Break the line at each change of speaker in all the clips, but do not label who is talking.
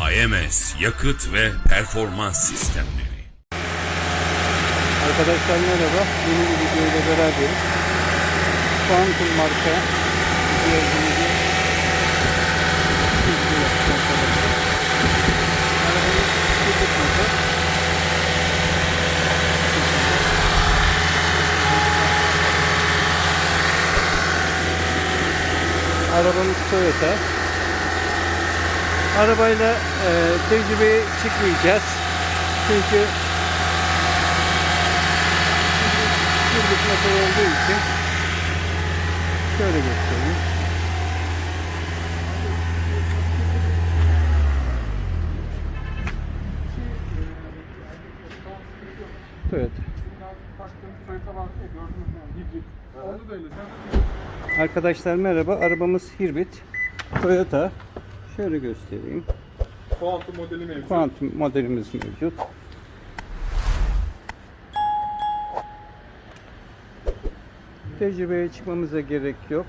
AMS Yakıt ve Performans Sistemleri
Arkadaşlar merhaba. Yeni bir video ile beraberiz. Quantum marka cihazımızı motor. Arabamız Toyota. Arabayla e, tecrübeye çıkmayacağız. Çünkü Yıllık motor olduğu için şöyle göstereyim. Evet. Arkadaşlar merhaba. Arabamız Hirbit. Toyota. Şöyle göstereyim.
Quantum modeli mevcut.
Quantum modelimiz mevcut. Tecrübeye çıkmamıza gerek yok.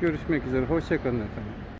Görüşmek üzere. Hoşçakalın efendim.